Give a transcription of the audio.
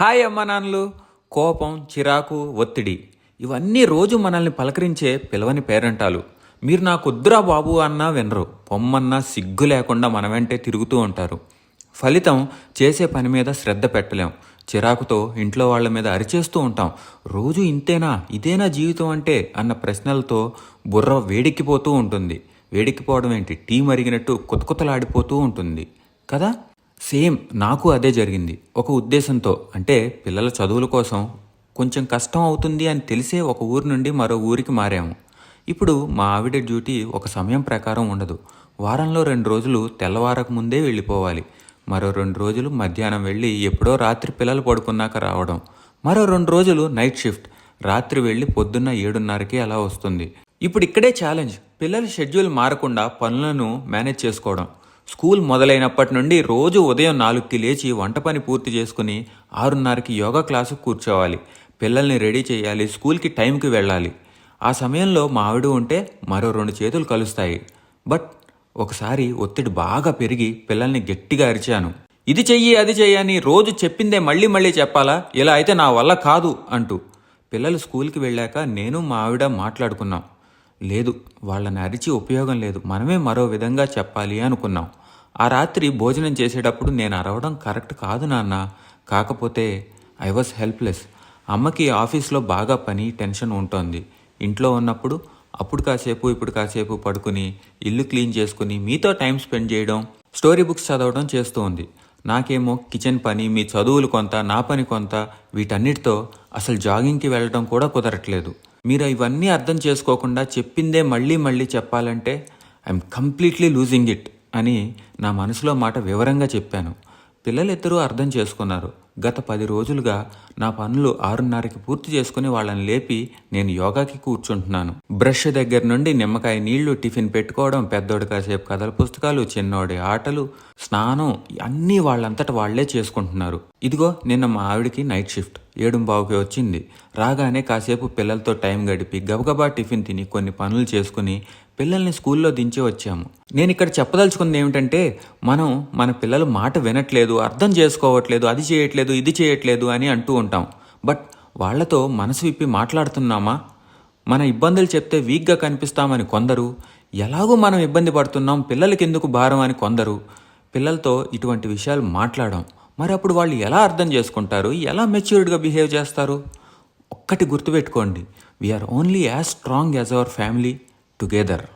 Hi అమ్మ నాన్నలు. కోపం చిరాకు ఒత్తిడి. ఇవన్నీ రోజు మనల్ని పలకరించే పిలవని పేరంటాలు. మీరు నాకు వద్దురా బాబు అన్నా వినరు. పొమ్మన్నా సిగ్గు లేకుండా మన వెంటే తిరుగుతూ ఉంటారు. ఫలితం చేసే పని మీద శ్రద్ధ పెట్టలేం. చిరాకుతో ఇంట్లో వాళ్ళ మీద అరిచేస్తూ ఉంటాం. రోజు ఇంతేనా ఇదేనా జీవితం అంటే అన్న ప్రశ్నలతో బుర్ర వేడెక్కిపోతూ ఉంటుంది. వేడెక్కిపోవడం ఏంటి? టీ మరిగినట్టు కుతకుతలాడిపోతూ ఉంటుంది. కదా? సేమ్ నాకు అదే జరిగింది. ఒక ఉద్దేశంతో అంటే పిల్లల చదువుల కోసం కొంచెం కష్టం అవుతుంది అని తెలిసే ఒక ఊరు నుండి మరో ఊరికి మారాము. ఇప్పుడు మా ఆవిడ డ్యూటీ ఒక సమయం ప్రకారం ఉండదు. వారంలో రెండు రోజులు తెల్లవారక ముందే వెళ్ళిపోవాలి. మరో రెండు రోజులు మధ్యాహ్నం వెళ్ళి ఎప్పుడో రాత్రి పిల్లలు పడుకున్నాక రావడం. మరో రెండు రోజులు నైట్ షిఫ్ట్ రాత్రి వెళ్ళి పొద్దున్న ఏడున్నరకి అలా వస్తుంది. ఇప్పుడు ఇక్కడే ఛాలెంజ్ పిల్లల షెడ్యూల్ మారకుండా పనులను మేనేజ్ చేసుకోవడం. స్కూల్ మొదలైనప్పటి నుండి రోజు ఉదయం నాలుగుకి లేచి వంట పని పూర్తి చేసుకుని ఆరున్నరకి యోగా క్లాసు కూర్చోవాలి. పిల్లల్ని రెడీ చేయాలి స్కూల్కి టైంకి వెళ్ళాలి. ఆ సమయంలో మా ఆవిడ ఉంటే మరో రెండు చేతులు కలుస్తాయి. బట్ ఒకసారి ఒత్తిడి బాగా పెరిగి పిల్లల్ని గట్టిగా అరిచాను. ఇది చెయ్యి అది చెయ్యి అని రోజు చెప్పిందే మళ్ళీ మళ్ళీ చెప్పాలా? ఇలా అయితే నా వల్ల కాదు అంటూ పిల్లలు స్కూల్కి వెళ్ళాక నేను మా ఆవిడ మాట్లాడుకున్నాం. లేదు వాళ్ళని అరిచి ఉపయోగం లేదు. మనమే మరో విధంగా చెప్పాలి అనుకున్నాం. ఆ రాత్రి భోజనం చేసేటప్పుడు నేను అరవడం కరెక్ట్ కాదు నాన్న. కాకపోతే ఐ వాజ్ హెల్ప్లెస్ అమ్మకి ఆఫీస్లో బాగా పని టెన్షన్ ఉంటుంది. ఇంట్లో ఉన్నప్పుడు అప్పుడు కాసేపు ఇప్పుడు కాసేపు పడుకుని ఇల్లు క్లీన్ చేసుకుని మీతో టైం స్పెండ్ చేయడం స్టోరీ బుక్స్ చదవడం చేస్తూ ఉంది. నాకేమో కిచెన్ పని మీ చదువులు కొంత నా పని కొంత వీటన్నిటితో అసలు జాగింగ్కి వెళ్ళడం కూడా కుదరట్లేదు. మీరు ఇవన్నీ అర్థం చేసుకోకుండా చెప్పిందే మళ్ళీ మళ్ళీ చెప్పాలంటే ఐఎమ్ కంప్లీట్లీ లూజింగ్ ఇట్ అని నా మనసులో మాట వివరంగా చెప్పాను. పిల్లలిద్దరూ అర్థం చేసుకున్నారు. గత పది రోజులుగా నా పనులు ఆరున్నరకి పూర్తి చేసుకుని వాళ్ళని లేపి నేను యోగాకి కూర్చుంటున్నాను. బ్రష్ దగ్గర నుండి నిమ్మకాయ నీళ్ళు టిఫిన్ పెట్టుకోవడం పెద్దోడి కాసేపు కథల పుస్తకాలు చిన్నోడి ఆటలు స్నానం అన్నీ వాళ్ళంతట వాళ్ళే చేసుకుంటున్నారు. ఇదిగో నిన్న మా ఆవిడికి నైట్ షిఫ్ట్. ఏడుంబావుకి వచ్చింది. రాగానే కాసేపు పిల్లలతో టైం గడిపి గబగబా టిఫిన్ తిని కొన్ని పనులు చేసుకుని పిల్లల్ని స్కూల్లో దించి వచ్చాము. నేను ఇక్కడ చెప్పదలుచుకుంది ఏమిటంటే మనం మన పిల్లలు మాట వినట్లేదు అర్థం చేసుకోవట్లేదు అది చేయట్లేదు చేయట్లేదు ఇది చేయట్లేదు అని అంటూ ఉంటాం. బట్ వాళ్ళతో మనసు విప్పి మాట్లాడుతున్నామా? మన ఇబ్బందులు చెప్తే వీక్గా కనిపిస్తామని కొందరు ఎలాగో మనం ఇబ్బంది పడుతున్నాం పిల్లలకి ఎందుకు భారం అని కొందరు పిల్లలతో ఇటువంటి విషయాలు మాట్లాడడం. మరి అప్పుడు వాళ్ళు ఎలా అర్థం చేసుకుంటారు? ఎలా మెచ్యూర్డ్గా బిహేవ్ చేస్తారు? ఒక్కటి గుర్తుపెట్టుకోండి we are only as strong as our family together